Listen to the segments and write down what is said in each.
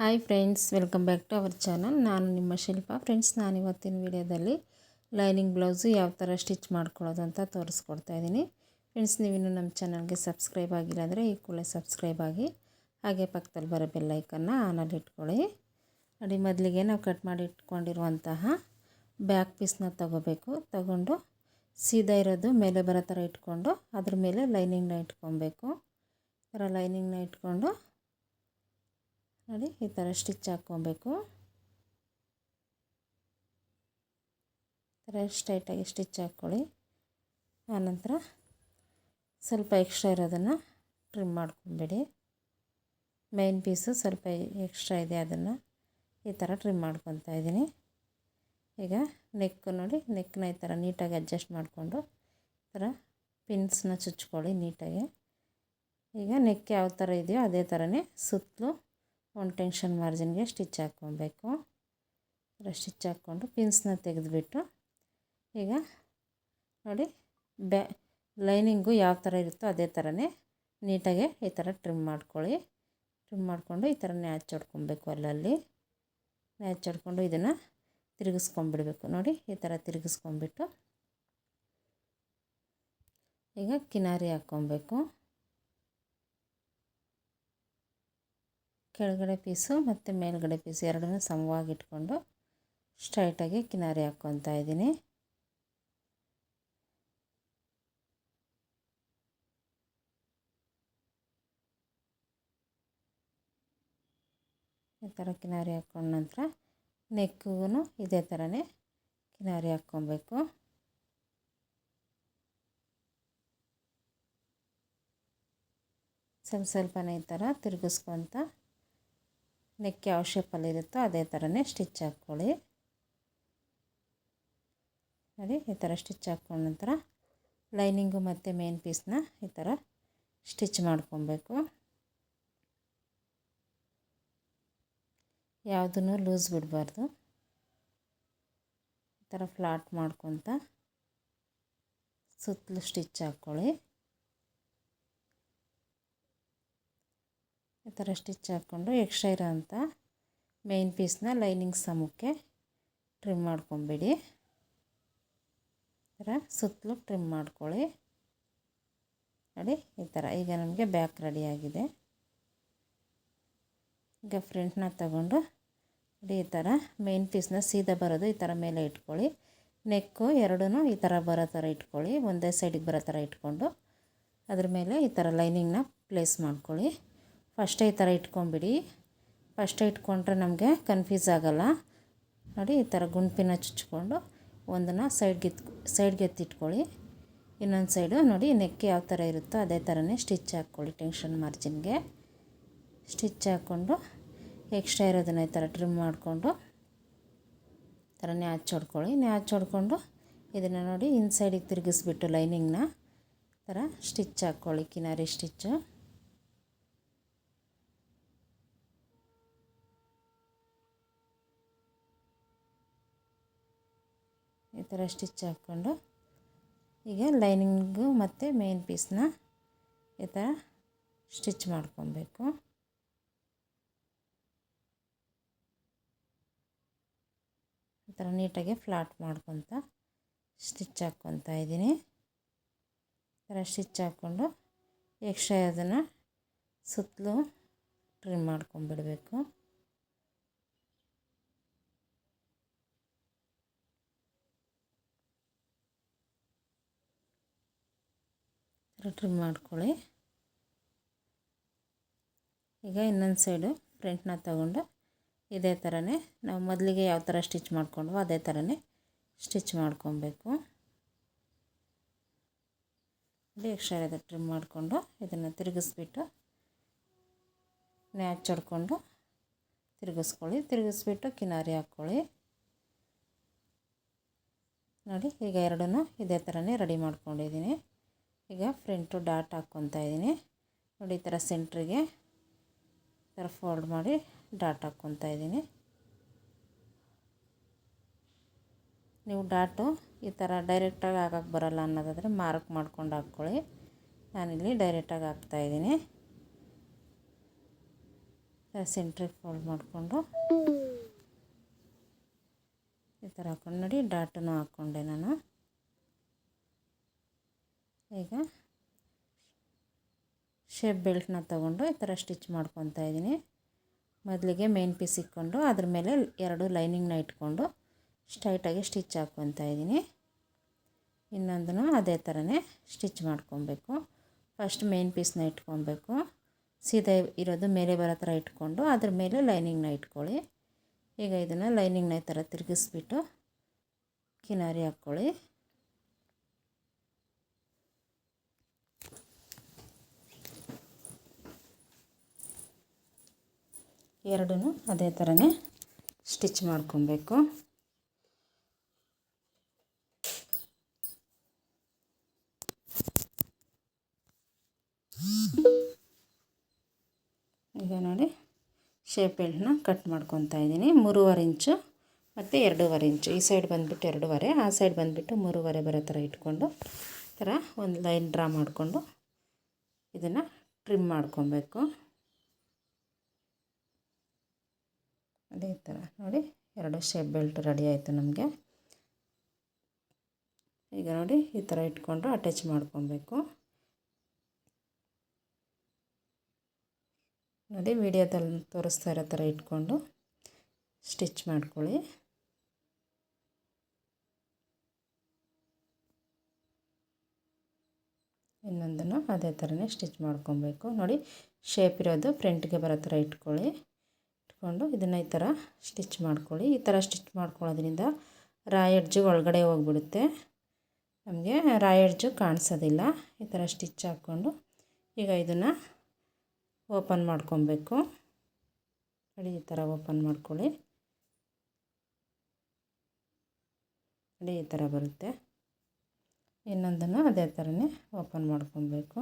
Hi friends, welcome back to our channel. ನಾನು ನಿಮ್ಮ ಶಿಲ್ಪ. Friends ನಾನು ಇವತ್ತಿನ ವಿಡಿಯೋದಲ್ಲಿ ಲೈನಿಂಗ್ ಬ್ಲೌಸು ಯಾವ ಥರ ಸ್ಟಿಚ್ ಮಾಡ್ಕೊಳ್ಳೋದು ಅಂತ ತೋರಿಸ್ಕೊಡ್ತಾ ಇದ್ದೀನಿ. ಫ್ರೆಂಡ್ಸ್, ನೀವಿನ್ನೂ ನಮ್ಮ ಚಾನಲ್ಗೆ ಸಬ್ಸ್ಕ್ರೈಬ್ ಆಗಿಲ್ಲ ಅಂದರೆ ಈ ಕೂಡಲೇ ಸಬ್ಸ್ಕ್ರೈಬ್ ಆಗಿ, ಹಾಗೆ ಪಕ್ಕದಲ್ಲಿ ಬರೋ ಬೆಲ್ಲೈಕನ್ನು ಆನಲ್ಲಿ ಇಟ್ಕೊಳ್ಳಿ. ನೋಡಿ, ಮೊದಲಿಗೆ ನಾವು ಕಟ್ ಮಾಡಿ ಇಟ್ಕೊಂಡಿರುವಂತಹ ಬ್ಯಾಕ್ ಪೀಸ್ನ ತಗೋಬೇಕು. ತಗೊಂಡು ಸೀದಾ ಇರೋದು ಮೇಲೆ ಬರೋ ಥರ ಇಟ್ಕೊಂಡು ಅದ್ರ ಮೇಲೆ ಲೈನಿಂಗ್ನ ಇಟ್ಕೊಬೇಕು. ಥರ ಲೈನಿಂಗ್ನ ಇಟ್ಕೊಂಡು ನೋಡಿ, ಈ ಥರ ಸ್ಟಿಚ್ ಹಾಕ್ಕೊಬೇಕು. ಥರ ಸ್ಟ್ರೈಟಾಗಿ ಸ್ಟಿಚ್ ಹಾಕ್ಕೊಳ್ಳಿ. ಆನಂತರ ಸ್ವಲ್ಪ ಎಕ್ಸ್ಟ್ರಾ ಇರೋದನ್ನು ಟ್ರಿಮ್ ಮಾಡ್ಕೊಬೇಡಿ. ಮೈನ್ ಪೀಸು ಸ್ವಲ್ಪ ಎಕ್ಸ್ಟ್ರಾ ಇದೆ ಅದನ್ನು ಈ ಥರ ಟ್ರಿಮ್ ಮಾಡ್ಕೊತಾ ಇದ್ದೀನಿ. ಈಗ ನೆಕ್ ನೋಡಿ ನೆಕ್ನ ಈ ಥರ ನೀಟಾಗಿ ಅಡ್ಜಸ್ಟ್ ಮಾಡಿಕೊಂಡು ಈ ಥರ ಪಿನ್ಸ್ನ ಚುಚ್ಕೊಳ್ಳಿ ನೀಟಾಗಿ. ಈಗ ನೆಕ್ ಯಾವ ಥರ ಇದೆಯೋ ಅದೇ ಥರನೇ ಸುತ್ತಲೂ ಒಂದು ಟೆನ್ಷನ್ ಮಾರ್ಜಿನ್ಗೆ ಸ್ಟಿಚ್ ಹಾಕ್ಕೊಬೇಕು. ಸ್ಟಿಚ್ ಹಾಕ್ಕೊಂಡು ಪಿನ್ಸ್ನ ತೆಗೆದುಬಿಟ್ಟು ಈಗ ನೋಡಿ ಬ್ಯಾ, ಲೈನಿಂಗು ಯಾವ ಥರ ಇರುತ್ತೋ ಅದೇ ಥರನೇ ನೀಟಾಗೆ ಈ ಥರ ಟ್ರಿಮ್ ಮಾಡ್ಕೊಳ್ಳಿ. ಟ್ರಿಮ್ ಮಾಡಿಕೊಂಡು ಈ ಥರ ನ್ಯಾಚ್ ಹೊಡ್ಕೊಬೇಕು ಅಲ್ಲಲ್ಲಿ. ನ್ಯಾಚ್ ಹೊಡ್ಕೊಂಡು ಇದನ್ನು ತಿರುಗಿಸ್ಕೊಂಬಿಡ್ಬೇಕು ನೋಡಿ ಈ ಥರ ತಿರುಗಿಸ್ಕೊಂಬಿಟ್ಟು ಈಗ ಕಿನಾರಿ ಹಾಕ್ಕೊಬೇಕು. ಕೆಳಗಡೆ ಪೀಸು ಮತ್ತು ಮೇಲ್ಗಡೆ ಪೀಸು ಎರಡನ್ನೂ ಸಮವಾಗಿ ಇಟ್ಕೊಂಡು ಸ್ಟ್ರೈಟಾಗಿ ಕಿನಾರಿ ಹಾಕ್ಕೊತಾ ಇದ್ದೀನಿ. ಈ ಥರ ಕಿನಾರಿ ಹಾಕ್ಕೊಂಡ ನಂತರ ನೆಕ್ಕಿಗೂ ಇದೇ ಥರನೇ ಕಿನಾರಿ ಹಾಕ್ಕೊಬೇಕು ಸ್ವಲ್ಪ ಸ್ವಲ್ಪನೇ ಈ ಥರ ತಿರುಗಿಸ್ಕೊತ ನೆಕ್ ಯಾವ ಶೇಪಲ್ಲಿರುತ್ತೋ ಅದೇ ಥರನೇ ಸ್ಟಿಚ್ ಹಾಕ್ಕೊಳ್ಳಿ. ನೋಡಿ, ಈ ಥರ ಸ್ಟಿಚ್ ಹಾಕ್ಕೊಂಡ ನಂತರ ಲೈನಿಂಗು ಮತ್ತು ಮೇನ್ ಪೀಸ್ನ ಈ ಥರ ಸ್ಟಿಚ್ ಮಾಡ್ಕೊಬೇಕು. ಯಾವುದನ್ನು ಲೂಸ್ ಬಿಡಬಾರ್ದು. ಈ ಥರ ಫ್ಲಾಟ್ ಮಾಡ್ಕೊತ ಸುತ್ತಲೂ ಸ್ಟಿಚ್ ಹಾಕ್ಕೊಳ್ಳಿ. ಈ ಥರ ಸ್ಟಿಚ್ ಹಾಕ್ಕೊಂಡು ಎಕ್ಸ್ಟ್ರಾ ಇರೋಂಥ ಮೇನ್ ಪೀಸ್ನ ಲೈನಿಂಗ್ ಸಮಕ್ಕೆ ಟ್ರಿಮ್ ಮಾಡ್ಕೊಂಬಿಡಿ. ಥರ ಸುತ್ತಲೂ ಟ್ರಿಮ್ ಮಾಡ್ಕೊಳ್ಳಿ. ನೋಡಿ, ಈ ಥರ. ಈಗ ನಮಗೆ ಬ್ಯಾಕ್ ರೆಡಿಯಾಗಿದೆ ಈಗ ಫ್ರಂಟ್ನ ತಗೊಂಡು ನೋಡಿ, ಈ ಥರ ಮೇನ್ ಪೀಸ್ನ ಸೀದಾ ಬರೋದು ಈ ಥರ ಮೇಲೆ ಇಟ್ಕೊಳ್ಳಿ. ನೆಕ್ಕು ಎರಡೂ ಈ ಥರ ಬರೋ ಥರ ಇಟ್ಕೊಳ್ಳಿ. ಒಂದೇ ಸೈಡಿಗೆ ಬರೋ ಥರ ಇಟ್ಕೊಂಡು ಅದ್ರ ಮೇಲೆ ಈ ಥರ ಲೈನಿಂಗ್ನ ಪ್ಲೇಸ್ ಮಾಡ್ಕೊಳ್ಳಿ. ಫಸ್ಟೇ ಈ ಥರ ಇಟ್ಕೊಂಬಿಡಿ ಫಸ್ಟೇ ಇಟ್ಕೊಂಡ್ರೆ ನಮಗೆ ಕನ್ಫ್ಯೂಸ್ ಆಗೋಲ್ಲ. ನೋಡಿ ಈ ಥರ ಗುಂಪಿನ ಚುಚ್ಕೊಂಡು ಒಂದನ್ನು ಸೈಡ್ಗೆ ಸೈಡ್ಗೆ ಎತ್ತಿಟ್ಕೊಳ್ಳಿ. ಇನ್ನೊಂದು ಸೈಡು ನೋಡಿ ನೆಕ್ ಯಾವ ಥರ ಇರುತ್ತೋ ಅದೇ ಥರನೇ ಸ್ಟಿಚ್ ಹಾಕ್ಕೊಳ್ಳಿ ಟೆನ್ಷನ್ ಮಾರ್ಜಿನ್ಗೆ ಸ್ಟಿಚ್ ಹಾಕ್ಕೊಂಡು ಎಕ್ಸ್ಟ್ರಾ ಇರೋದನ್ನ ಈ ಥರ ಟ್ರಿಮ್ ಮಾಡಿಕೊಂಡು ಈ ಥರ ನ್ಯಾಚ್ ಹೊಡ್ಕೊಳ್ಳಿ. ನ್ಯಾಚ್ ಹೊಡ್ಕೊಂಡು ಇದನ್ನು ನೋಡಿ ಇನ್ಸೈಡಿಗೆ ತಿರುಗಿಸ್ಬಿಟ್ಟು ಲೈನಿಂಗ್ನ ಥರ ಸ್ಟಿಚ್ ಹಾಕ್ಕೊಳ್ಳಿ. ಕಿನಾರಿ ಸ್ಟಿಚ್ಚು ಥರ ಸ್ಟಿಚ್ ಹಾಕ್ಕೊಂಡು ಈಗ ಲೈನಿಂಗು ಮತ್ತು ಮೇನ್ ಪೀಸ್ನ ಈ ಥರ ಸ್ಟಿಚ್ ಮಾಡ್ಕೊಬೇಕು. ಈ ಥರ ನೀಟಾಗಿ ಫ್ಲಾಟ್ ಮಾಡ್ಕೊತ ಸ್ಟಿಚ್ ಹಾಕ್ಕೊತಾ ಇದ್ದೀನಿ. ಈ ಥರ ಸ್ಟಿಚ್ ಹಾಕ್ಕೊಂಡು ಎಕ್ಸ್ಟ್ರಾ ಅದನ್ನು ಸುತ್ತಲೂ ಟ್ರಿಮ್ ಮಾಡ್ಕೊಂಬಿಡಬೇಕು ಟ್ರಿಮ್ ಮಾಡ್ಕೊಳ್ಳಿ. ಈಗ ಇನ್ನೊಂದು ಸೈಡು ಫ್ರಂಟ್ನ ತಗೊಂಡು ಇದೇ ಥರನೇ ನಾವು ಮೊದಲಿಗೆ ಯಾವ ಥರ ಸ್ಟಿಚ್ ಮಾಡ್ಕೊಂಡ್ವೋ ಅದೇ ಥರನೇ ಸ್ಟಿಚ್ ಮಾಡ್ಕೊಬೇಕು. ಎಕ್ಸ್ಟ್ರಾ ಟ್ರಿಮ್ ಮಾಡಿಕೊಂಡು ಇದನ್ನು ತಿರುಗಿಸ್ಬಿಟ್ಟು ನ್ಯಾಚ್ ಹೊಡ್ಕೊಂಡು ತಿರುಗಿಸ್ಕೊಳ್ಳಿ. ತಿರುಗಿಸ್ಬಿಟ್ಟು ಕಿನಾರಿ ಹಾಕ್ಕೊಳ್ಳಿ. ನೋಡಿ, ಈಗ ಎರಡನ್ನೂ ಇದೇ ಥರನೇ ರೆಡಿ ಮಾಡ್ಕೊಂಡಿದ್ದೀನಿ. ಈಗ ಫ್ರಂಟು ಡಾಟ್ ಹಾಕ್ಕೊತಾ ಇದ್ದೀನಿ. ನೋಡಿ, ಈ ಥರ ಸೆಂಟ್ರಿಗೆ ಈ ಥರ ಫೋಲ್ಡ್ ಮಾಡಿ ಡಾಟ್ ಹಾಕ್ಕೊತಾ ಇದ್ದೀನಿ. ನೀವು ಡಾಟು ಈ ಥರ ಡೈರೆಕ್ಟಾಗಿ ಹಾಕಕ್ಕೆ ಬರೋಲ್ಲ ಅನ್ನೋದಾದರೆ ಮಾರ್ಕ್ ಮಾಡ್ಕೊಂಡು ಹಾಕ್ಕೊಳ್ಳಿ. ನಾನಿಲ್ಲಿ ಡೈರೆಕ್ಟಾಗಿ ಹಾಕ್ತಾಯಿದ್ದೀನಿ ಸೆಂಟ್ರಿಗೆ ಫೋಲ್ಡ್ ಮಾಡಿಕೊಂಡು ಈ ಥರ ಹಾಕ್ಕೊಂಡು ನೋಡಿ ಡಾಟನ್ನು ಹಾಕ್ಕೊಂಡೆ ನಾನು. ಈಗ ಶೇಪ್ ಬೆಲ್ಟ್ನ ತಗೊಂಡು ಈ ಥರ ಸ್ಟಿಚ್ ಮಾಡ್ಕೊತಾ ಇದ್ದೀನಿ. ಮೊದಲಿಗೆ ಮೇನ್ ಪೀಸ್ ಇಕ್ಕೊಂಡು ಅದ್ರ ಮೇಲೆ ಎರಡು ಲೈನಿಂಗ್ನ ಇಟ್ಕೊಂಡು ಸ್ಟ್ರೈಟಾಗಿ ಸ್ಟಿಚ್ ಹಾಕ್ಕೊತಾ ಇದ್ದೀನಿ. ಇನ್ನೊಂದನ್ನು ಅದೇ ಥರನೇ ಸ್ಟಿಚ್ ಮಾಡ್ಕೊಬೇಕು. ಫಸ್ಟ್ ಮೇನ್ ಪೀಸ್ನ ಇಟ್ಕೊಬೇಕು. ಸೀದಾ ಇರೋದು ಮೇಲೆ ಬರೋ ಥರ ಇಟ್ಕೊಂಡು ಅದ್ರ ಮೇಲೆ ಲೈನಿಂಗ್ನ ಇಟ್ಕೊಳ್ಳಿ. ಈಗ ಇದನ್ನು ಲೈನಿಂಗ್ನ ಈ ಥರ ತಿರುಗಿಸ್ಬಿಟ್ಟು ಕಿನಾರಿ ಹಾಕ್ಕೊಳ್ಳಿ. ಎರಡೂ ಅದೇ ಥರನೇ ಸ್ಟಿಚ್ ಮಾಡ್ಕೊಬೇಕು. ಈಗ ನೋಡಿ ಶೇಪ್ ಬೆಲ್ಟ್ನ ಕಟ್ ಮಾಡ್ಕೊತಾ ಇದ್ದೀನಿ. ಮೂರುವರೆ ಇಂಚು ಮತ್ತು ಎರಡೂವರೆ ಇಂಚು. ಈ ಸೈಡ್ ಬಂದುಬಿಟ್ಟು ಎರಡೂವರೆ, ಆ ಸೈಡ್ ಬಂದುಬಿಟ್ಟು ಮೂರುವರೆ ಬರೋ ಥರ ಇಟ್ಕೊಂಡು ಥರ ಒಂದು ಲೈನ್ ಡ್ರಾ ಮಾಡಿಕೊಂಡು ಇದನ್ನು ಟ್ರಿಮ್ ಮಾಡ್ಕೊಬೇಕು. ಅದೇ ಥರ ನೋಡಿ ಎರಡು ಶೇಪ್ ಬೆಲ್ಟ್ ರೆಡಿ ಆಯಿತು ನಮಗೆ. ಈಗ ನೋಡಿ ಈ ಥರ ಇಟ್ಕೊಂಡು ಅಟ್ಯಾಚ್ ಮಾಡ್ಕೊಬೇಕು. ನೋಡಿ ವಿಡಿಯೋದಲ್ಲಿ ತೋರಿಸ್ತಾ ಇರೋ ಥರ ಇಟ್ಕೊಂಡು ಸ್ಟಿಚ್ ಮಾಡ್ಕೊಳ್ಳಿ. ಇನ್ನೊಂದನ್ನು ಅದೇ ಥರನೇ ಸ್ಟಿಚ್ ಮಾಡ್ಕೊಬೇಕು. ನೋಡಿ ಶೇಪ್ ಇರೋದು ಫ್ರಂಟ್ಗೆ ಬರೋ ಥರ ಇಟ್ಕೊಳ್ಳಿ. ಇಟ್ಕೊಂಡು ಇದನ್ನು ಈ ಥರ ಸ್ಟಿಚ್ ಮಾಡ್ಕೊಳ್ಳಿ. ಈ ಥರ ಸ್ಟಿಚ್ ಮಾಡ್ಕೊಳ್ಳೋದ್ರಿಂದ ರಾಯ್ ಎಡ್ಜು ಒಳಗಡೆ ಹೋಗ್ಬಿಡುತ್ತೆ. ನಮಗೆ ರಾಯ್ ಎಡ್ಜು ಕಾಣಿಸೋದಿಲ್ಲ. ಈ ಥರ ಸ್ಟಿಚ್ ಹಾಕ್ಕೊಂಡು ಈಗ ಇದನ್ನು ಓಪನ್ ಮಾಡ್ಕೊಬೇಕು. ನೋಡಿ ಈ ಥರ ಓಪನ್ ಮಾಡ್ಕೊಳ್ಳಿ. ನೋಡಿ ಈ ಥರ ಬರುತ್ತೆ. ಇನ್ನೊಂದನ್ನು ಅದೇ ಥರನೇ ಓಪನ್ ಮಾಡ್ಕೊಬೇಕು.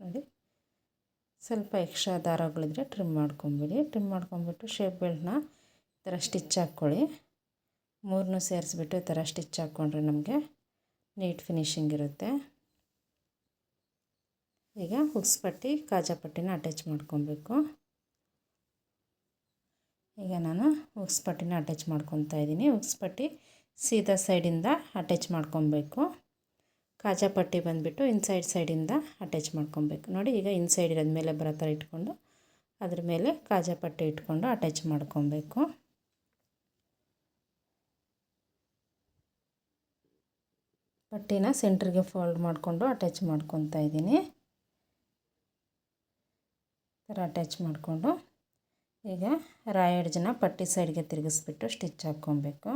ನೋಡಿ. ಸ್ವಲ್ಪ ಎಕ್ಸ್ಟ್ರಾ ದಾರಗಳಿದ್ರೆ ಟ್ರಿಮ್ ಮಾಡ್ಕೊಂಬಿಡಿ. ಟ್ರಿಮ್ ಮಾಡ್ಕೊಂಬಿಟ್ಟು ಶೇಪ್ ಬೆಲ್ಟ್ನ ಈ ಥರ ಸ್ಟಿಚ್ ಹಾಕ್ಕೊಳ್ಳಿ. ಮೂರನ್ನು ಸೇರಿಸ್ಬಿಟ್ಟು ಈ ಥರ ಸ್ಟಿಚ್ ಹಾಕ್ಕೊಂಡ್ರೆ ನಮಗೆ ನೀಟ್ ಫಿನಿಶಿಂಗ್ ಇರುತ್ತೆ. ಈಗ ಹುಕ್ಸ್ ಪಟ್ಟಿ, ಕಾಜಾ ಪಟ್ಟಿನ ಅಟ್ಯಾಚ್ ಮಾಡ್ಕೊಬೇಕು. ಈಗ ನಾನು ಹುಕ್ಸ್ ಪಟ್ಟಿನ ಅಟ್ಯಾಚ್ ಮಾಡ್ಕೊತಾ ಇದ್ದೀನಿ. ಹುಕ್ಸ್ ಪಟ್ಟಿ ಸೀದಾ ಸೈಡಿಂದ ಅಟ್ಯಾಚ್ ಮಾಡ್ಕೊಬೇಕು. ಕಾಜಾ ಪಟ್ಟಿ ಬಂದುಬಿಟ್ಟು ಇನ್ಸೈಡ್ ಸೈಡಿಂದ ಅಟ್ಯಾಚ್ ಮಾಡ್ಕೊಬೇಕು. ನೋಡಿ, ಈಗ ಇನ್ಸೈಡ್ ಇರೋದ ಮೇಲೆ ಬರೋ ಥರ ಇಟ್ಕೊಂಡು ಅದ್ರ ಮೇಲೆ ಕಾಜಾ ಪಟ್ಟಿ ಇಟ್ಕೊಂಡು ಅಟ್ಯಾಚ್ ಮಾಡ್ಕೊಬೇಕು. ಪಟ್ಟಿನ ಸೆಂಟ್ರಿಗೆ ಫೋಲ್ಡ್ ಮಾಡಿಕೊಂಡು ಅಟ್ಯಾಚ್ ಮಾಡ್ಕೊತಾ ಇದ್ದೀನಿ. ಥರ ಅಟ್ಯಾಚ್ ಮಾಡಿಕೊಂಡು ಈಗ ರಾಯಡ್ ಜನ ಪಟ್ಟಿ ಸೈಡ್ಗೆ ತಿರುಗಿಸ್ಬಿಟ್ಟು ಸ್ಟಿಚ್ ಹಾಕ್ಕೊಬೇಕು.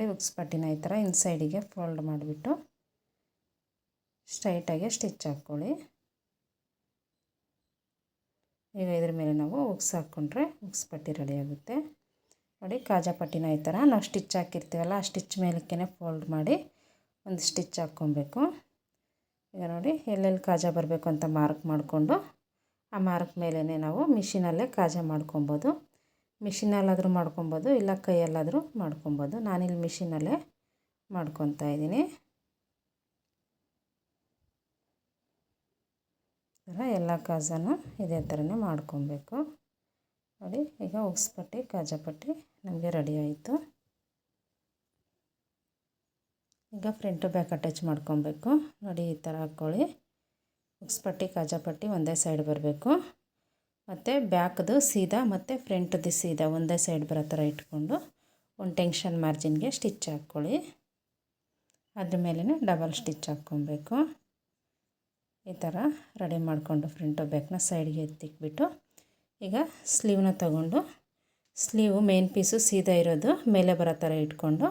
ನೋಡಿ ಉಕ್ಸ್ ಪಟ್ಟಿನ ಈ ಥರ ಇನ್ಸೈಡಿಗೆ ಫೋಲ್ಡ್ ಮಾಡಿಬಿಟ್ಟು ಸ್ಟ್ರೈಟಾಗಿ ಸ್ಟಿಚ್ ಹಾಕ್ಕೊಳ್ಳಿ. ಈಗ ಇದ್ರ ಮೇಲೆ ನಾವು ಉಕ್ಸ್ ಹಾಕ್ಕೊಂಡ್ರೆ ಉಕ್ಸ್ ಪಟ್ಟಿ ರೆಡಿ ಆಗುತ್ತೆ. ನೋಡಿ, ಕಾಜಾ ಪಟ್ಟಿನ ಈ ಥರ ನಾವು ಸ್ಟಿಚ್ ಹಾಕಿರ್ತೀವಲ್ಲ, ಆ ಸ್ಟಿಚ್ ಮೇಲಕ್ಕೇ ಫೋಲ್ಡ್ ಮಾಡಿ ಒಂದು ಸ್ಟಿಚ್ ಹಾಕ್ಕೊಬೇಕು. ಈಗ ನೋಡಿ, ಎಲ್ಲೆಲ್ಲಿ ಕಾಜ ಬರಬೇಕು ಅಂತ ಮಾರ್ಕ್ ಮಾಡಿಕೊಂಡು, ಆ ಮಾರ್ಕ್ ಮೇಲೇ ನಾವು ಮಿಷಿನಲ್ಲೇ ಕಾಜಾ ಮಾಡ್ಕೊಬೋದು. ಮಿಷಿನಲ್ಲಾದರೂ ಮಾಡ್ಕೊಬೋದು, ಇಲ್ಲ ಕೈಯಲ್ಲಾದರೂ ಮಾಡ್ಕೊಬೋದು. ನಾನಿಲ್ಲಿ ಮಿಷಿನಲ್ಲೇ ಮಾಡ್ಕೊತಾ ಇದ್ದೀನಿ. ಥರ ಎಲ್ಲ ಕಾಜಾನು ಇದೇ ಥರನೇ ಮಾಡ್ಕೊಬೇಕು. ನೋಡಿ, ಈಗ ಉಕ್ಸ್ಪಟ್ಟಿ ಕಾಜಾ ಪಟ್ಟಿ ನಮಗೆ ರೆಡಿ ಆಯಿತು. ಈಗ ಫ್ರಂಟು ಬ್ಯಾಕ್ ಅಟ್ಯಾಚ್ ಮಾಡ್ಕೊಬೇಕು. ನೋಡಿ, ಈ ಥರ ಹಾಕ್ಕೊಳ್ಳಿ. ಉಕ್ಸ್ಪಟ್ಟಿ ಕಾಜಾ ಪಟ್ಟಿ ಒಂದೇ ಸೈಡ್ ಬರಬೇಕು. ಮತ್ತು ಬ್ಯಾಕ್ದು ಸೀದಾ ಮತ್ತು ಫ್ರಂಟ್ದು ಸೀದಾ ಒಂದೇ ಸೈಡ್ ಬರೋ ಥರ ಇಟ್ಕೊಂಡು ಒಂದು ಟೆನ್ಷನ್ ಮಾರ್ಜಿನ್ಗೆ ಸ್ಟಿಚ್ ಹಾಕ್ಕೊಳ್ಳಿ. ಅದ್ರ ಮೇಲೇ ಡಬಲ್ ಸ್ಟಿಚ್ ಹಾಕ್ಕೊಬೇಕು. ಈ ಥರ ರೆಡಿ ಮಾಡಿಕೊಂಡು ಫ್ರಂಟು ಬ್ಯಾಕ್ನ ಸೈಡ್ಗೆ ಎತ್ತಿಕ್ಬಿಟ್ಟು ಈಗ ಸ್ಲೀವ್ನ ತಗೊಂಡು ಸ್ಲೀವು ಮೇನ್ ಪೀಸು ಸೀದಾ ಇರೋದು ಮೇಲೆ ಬರೋ ಥರ ಇಟ್ಕೊಂಡು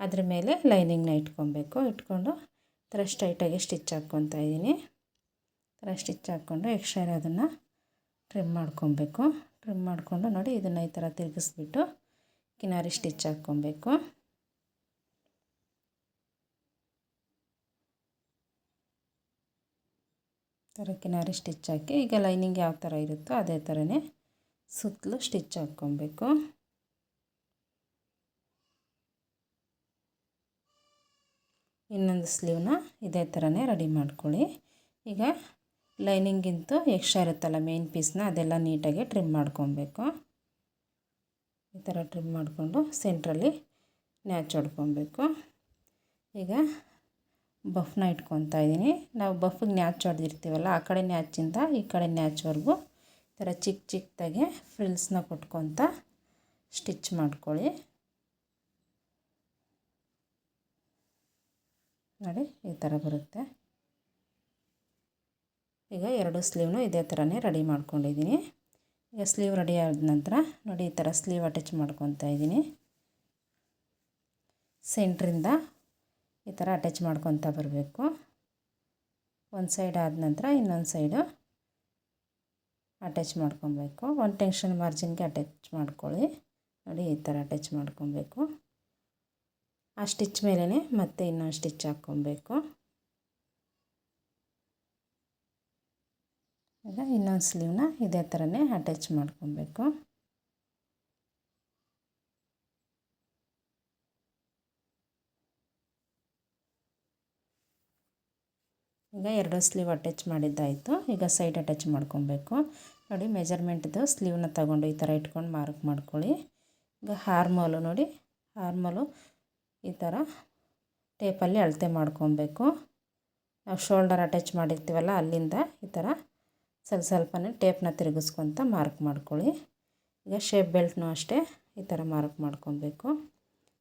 ಅದ್ರ ಮೇಲೆ ಲೈನಿಂಗ್ನ ಇಟ್ಕೊಬೇಕು. ಇಟ್ಕೊಂಡು ಥರ ಸ್ಟ್ರೈಟಾಗಿ ಸ್ಟಿಚ್ ಹಾಕ್ಕೊತಾ ಇದ್ದೀನಿ. ಥರ ಸ್ಟಿಚ್ ಹಾಕ್ಕೊಂಡು ಎಕ್ಸ್ಟ್ರಾ ಇರೋದನ್ನು ಟ್ರಿಮ್ ಮಾಡ್ಕೊಬೇಕು. ಟ್ರಿಮ್ ಮಾಡಿಕೊಂಡು ನೋಡಿ ಇದನ್ನು ಈ ಥರ ತಿರುಗಿಸ್ಬಿಟ್ಟು ಕಿನಾರಿ ಸ್ಟಿಚ್ ಹಾಕ್ಕೊಬೇಕು. ಥರ ಕಿನಾರಿ ಸ್ಟಿಚ್ ಹಾಕಿ ಈಗ ಲೈನಿಂಗ್ ಯಾವ ಥರ ಇರುತ್ತೋ ಅದೇ ಥರನೇ ಸುತ್ತಲೂ ಸ್ಟಿಚ್ ಹಾಕ್ಕೊಬೇಕು. ಇನ್ನೊಂದು ಸ್ಲೀವ್ನ ಇದೇ ಥರನೇ ರೆಡಿ ಮಾಡ್ಕೊಳ್ಳಿ. ಈಗ ಲೈನಿಂಗಿಂತೂ ಎಕ್ಸ್ಟ್ರಾ ಇರುತ್ತಲ್ಲ ಮೇನ್ ಪೀಸ್ನ ಅದೆಲ್ಲ ನೀಟಾಗಿ ಟ್ರಿಮ್ ಮಾಡ್ಕೊಬೇಕು. ಈ ಥರ ಟ್ರಿಮ್ ಮಾಡಿಕೊಂಡು ಸೆಂಟ್ರಲ್ಲಿ ನ್ಯಾಚ್ ಹೊಡ್ಕೊಬೇಕು. ಈಗ ಬಫ್ನ ಇಟ್ಕೊತಾ ಇದ್ದೀನಿ. ನಾವು ಬಫ್ಗೆ ನ್ಯಾಚ್ ಹೊಡೆದಿರ್ತೀವಲ್ಲ, ಆ ಕಡೆ ನ್ಯಾಚಿಂದ ಈ ಕಡೆ ನ್ಯಾಚ್ವರೆಗೂ ಈ ಥರ ಚಿಕ್ಕ ಚಿಕ್ಕದಾಗೆ ಫ್ರಿಲ್ಸ್ನ ಕೊಟ್ಕೊತ ಸ್ಟಿಚ್ ಮಾಡ್ಕೊಳ್ಳಿ. ನೋಡಿ, ಈ ಥರ ಬರುತ್ತೆ. ಈಗ ಎರಡು ಸ್ಲೀವ್ನು ಇದೇ ಥರನೇ ರೆಡಿ ಮಾಡ್ಕೊಂಡಿದ್ದೀನಿ. ಈಗ ಸ್ಲೀವ್ ರೆಡಿ ಆದ ನಂತರ ನೋಡಿ ಈ ಥರ ಸ್ಲೀವ್ ಅಟ್ಯಾಚ್ ಮಾಡ್ಕೊತಾ ಇದ್ದೀನಿ. ಸೆಂಟ್ರಿಂದ ಈ ಥರ ಅಟ್ಯಾಚ್ ಮಾಡ್ಕೊತಾ ಬರಬೇಕು. ಒಂದು ಸೈಡ್ ಆದ ನಂತರ ಇನ್ನೊಂದು ಸೈಡು ಅಟ್ಯಾಚ್ ಮಾಡ್ಕೊಬೇಕು. ಒಂದು ಟೆನ್ಷನ್ ಮಾರ್ಜಿನ್ಗೆ ಅಟ್ಯಾಚ್ ಮಾಡ್ಕೊಳ್ಳಿ. ನೋಡಿ ಈ ಥರ ಅಟ್ಯಾಚ್ ಮಾಡ್ಕೊಬೇಕು. ಆ ಸ್ಟಿಚ್ ಮೇಲೇ ಮತ್ತೆ ಇನ್ನೊಂದು ಸ್ಟಿಚ್ ಹಾಕ್ಕೊಬೇಕು. ಈಗ ಇನ್ನೊಂದು ಸ್ಲೀವ್ನ ಇದೇ ಥರನೇ ಅಟ್ಯಾಚ್ ಮಾಡ್ಕೊಬೇಕು. ಈಗ ಎರಡು ಸ್ಲೀವ್ ಅಟ್ಯಾಚ್ ಮಾಡಿದ್ದಾಯಿತು. ಈಗ ಸೈಡ್ ಅಟ್ಯಾಚ್ ಮಾಡ್ಕೊಬೇಕು. ನೋಡಿ, ಮೆಜರ್ಮೆಂಟ್ದು ಸ್ಲೀವ್ನ ತಗೊಂಡು ಈ ಥರ ಇಟ್ಕೊಂಡು ಮಾರ್ಕ್ ಮಾಡ್ಕೊಳ್ಳಿ. ಈಗ ಹಾರ್ಮೋಲು ನೋಡಿ, ಹಾರ್ಮೋಲು ಈ ಥರ ಟೇಪಲ್ಲಿ ಅಳತೆ ಮಾಡ್ಕೊಬೇಕು. ನಾವು ಶೋಲ್ಡರ್ ಅಟ್ಯಾಚ್ ಮಾಡಿರ್ತೀವಲ್ಲ ಅಲ್ಲಿಂದ ಈ ಥರ ಸ್ವಲ್ಪ ಸ್ವಲ್ಪನೇ ಟೇಪ್ನ ತಿರುಗಿಸ್ಕೊತ ಮಾರ್ಕ್ ಮಾಡ್ಕೊಳ್ಳಿ. ಈಗ ಶೇಪ್ ಬೆಲ್ಟ್ನೂ ಅಷ್ಟೇ ಈ ಥರ ಮಾರ್ಕ್ ಮಾಡ್ಕೊಬೇಕು.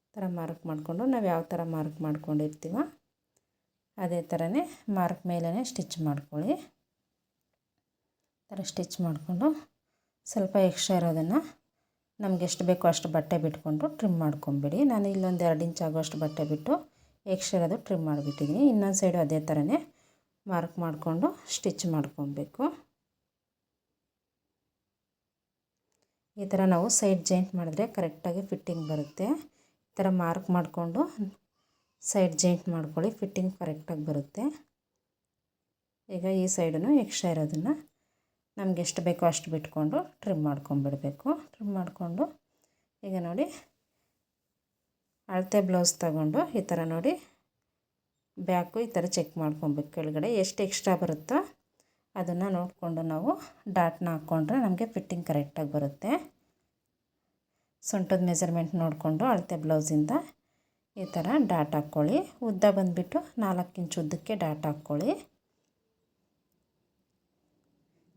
ಈ ಥರ ಮಾರ್ಕ್ ಮಾಡಿಕೊಂಡು ನಾವು ಯಾವ ಥರ ಮಾರ್ಕ್ ಮಾಡ್ಕೊಂಡಿರ್ತೀವೋ ಅದೇ ಥರನೇ ಮಾರ್ಕ್ ಮೇಲೇ ಸ್ಟಿಚ್ ಮಾಡ್ಕೊಳ್ಳಿ. ಥರ ಸ್ಟಿಚ್ ಮಾಡಿಕೊಂಡು ಸ್ವಲ್ಪ ಎಕ್ಸ್ಟ್ರಾ ಇರೋದನ್ನು ನಮ್ಗೆ ಎಷ್ಟು ಬೇಕೋ ಅಷ್ಟು ಬಟ್ಟೆ ಬಿಟ್ಕೊಂಡು ಟ್ರಿಮ್ ಮಾಡ್ಕೊಂಬಿಡಿ. ನಾನು ಇಲ್ಲೊಂದು ಎರಡು ಇಂಚ್ ಆಗೋಷ್ಟು ಬಟ್ಟೆ ಬಿಟ್ಟು ಎಕ್ಸ್ಟ್ರಾ ಇರೋದು ಟ್ರಿಮ್ ಮಾಡಿಬಿಟ್ಟಿದ್ದೀನಿ ಇನ್ನೊಂದು ಸೈಡು ಅದೇ ಥರನೇ ಮಾರ್ಕ್ ಮಾಡಿಕೊಂಡು ಸ್ಟಿಚ್ ಮಾಡ್ಕೊಬೇಕು. ಈ ಥರ ನಾವು ಸೈಡ್ ಜಾಯಿಂಟ್ ಮಾಡಿದ್ರೆ ಕರೆಕ್ಟಾಗಿ ಫಿಟ್ಟಿಂಗ್ ಬರುತ್ತೆ. ಈ ಥರ ಮಾರ್ಕ್ ಮಾಡಿಕೊಂಡು ಸೈಡ್ ಜಾಯಿಂಟ್ ಮಾಡ್ಕೊಳ್ಳಿ, ಫಿಟ್ಟಿಂಗ್ ಕರೆಕ್ಟಾಗಿ ಬರುತ್ತೆ. ಈಗ ಈ ಸೈಡನ್ನು ಎಕ್ಸ್ಟ್ರಾ ಇರೋದನ್ನು ನಮ್ಗೆ ಎಷ್ಟು ಬೇಕೋ ಅಷ್ಟು ಬಿಟ್ಕೊಂಡು ಟ್ರಿಮ್ ಮಾಡ್ಕೊಂಬಿಡಬೇಕು. ಟ್ರಿಮ್ ಮಾಡಿಕೊಂಡು ಈಗ ನೋಡಿ ಅಳತೆ ಬ್ಲೌಸ್ ತಗೊಂಡು ಈ ಥರ ನೋಡಿ ಬ್ಯಾಕು ಈ ಥರ ಚೆಕ್ ಮಾಡ್ಕೊಬೇಕು ಕೆಳಗಡೆ ಎಷ್ಟು ಎಕ್ಸ್ಟ್ರಾ ಬರುತ್ತೋ ಅದನ್ನು ನೋಡಿಕೊಂಡು ನಾವು ಡಾಟ್ನ ಹಾಕ್ಕೊಂಡ್ರೆ ನಮಗೆ ಫಿಟ್ಟಿಂಗ್ ಕರೆಕ್ಟಾಗಿ ಬರುತ್ತೆ. ಸೊಂಟದ ಮೆಜರ್ಮೆಂಟ್ ನೋಡಿಕೊಂಡು ಅಳತೆ ಬ್ಲೌಸಿಂದ ಈ ಥರ ಡಾಟ್ ಹಾಕ್ಕೊಳ್ಳಿ. ಉದ್ದ ಬಂದುಬಿಟ್ಟು ನಾಲ್ಕು ಇಂಚು ಉದ್ದಕ್ಕೆ ಡಾಟ್ ಹಾಕ್ಕೊಳ್ಳಿ.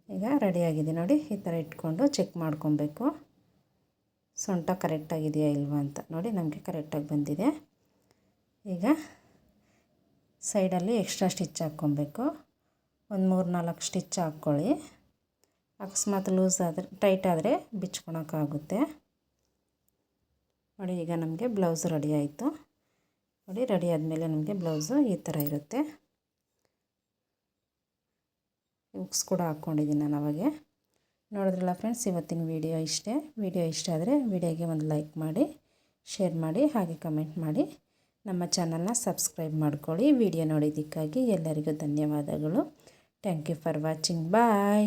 ಈಗ ರೆಡಿಯಾಗಿದೆ ನೋಡಿ, ಈ ಥರ ಇಟ್ಕೊಂಡು ಚೆಕ್ ಮಾಡ್ಕೊಬೇಕು. ಸೊಂಟ ಕರೆಕ್ಟಾಗಿದೆಯಾ ಇಲ್ವಾ ಅಂತ ನೋಡಿ ನಮಗೆ ಕರೆಕ್ಟಾಗಿ ಬಂದಿದೆ. ಈಗ ಸೈಡಲ್ಲಿ ಎಕ್ಸ್ಟ್ರಾ ಸ್ಟಿಚ್ ಹಾಕ್ಕೊಬೇಕು. ಒಂದು ಮೂರು ನಾಲ್ಕು ಸ್ಟಿಚ್ ಹಾಕ್ಕೊಳ್ಳಿ. ಅಕಸ್ಮಾತ್ ಲೂಸ್ ಆದರೆ, ಟೈಟ್ ಆದರೆ ಬಿಚ್ಕೊಳಕ್ಕಾಗುತ್ತೆ. ನೋಡಿ, ಈಗ ನಮಗೆ ಬ್ಲೌಸ್ ರೆಡಿ ಆಯಿತು. ನೋಡಿ, ರೆಡಿ ಆದಮೇಲೆ ನಮಗೆ ಬ್ಲೌಸು ಈ ಥರ ಇರುತ್ತೆ. ಹುಕ್ಸ್ ಕೂಡ ಹಾಕ್ಕೊಂಡಿದ್ದೀನಿ ನಾನು ಅವಾಗೆ. ನೋಡಿದ್ರಲ್ಲ ಫ್ರೆಂಡ್ಸ್, ಇವತ್ತಿನ ವಿಡಿಯೋ ಇಷ್ಟೇ. ವೀಡಿಯೋ ಇಷ್ಟ ಆದರೆ ವಿಡಿಯೋಗೆ ಒಂದು ಲೈಕ್ ಮಾಡಿ, ಶೇರ್ ಮಾಡಿ, ಹಾಗೆ ಕಮೆಂಟ್ ಮಾಡಿ. ನಮ್ಮ ಚಾನಲ್ನ ಸಬ್ಸ್ಕ್ರೈಬ್ ಮಾಡ್ಕೊಳ್ಳಿ. ವಿಡಿಯೋ ನೋಡಿದ್ದಕ್ಕಾಗಿ ಎಲ್ಲರಿಗೂ ಧನ್ಯವಾದಗಳು. Thank you for watching bye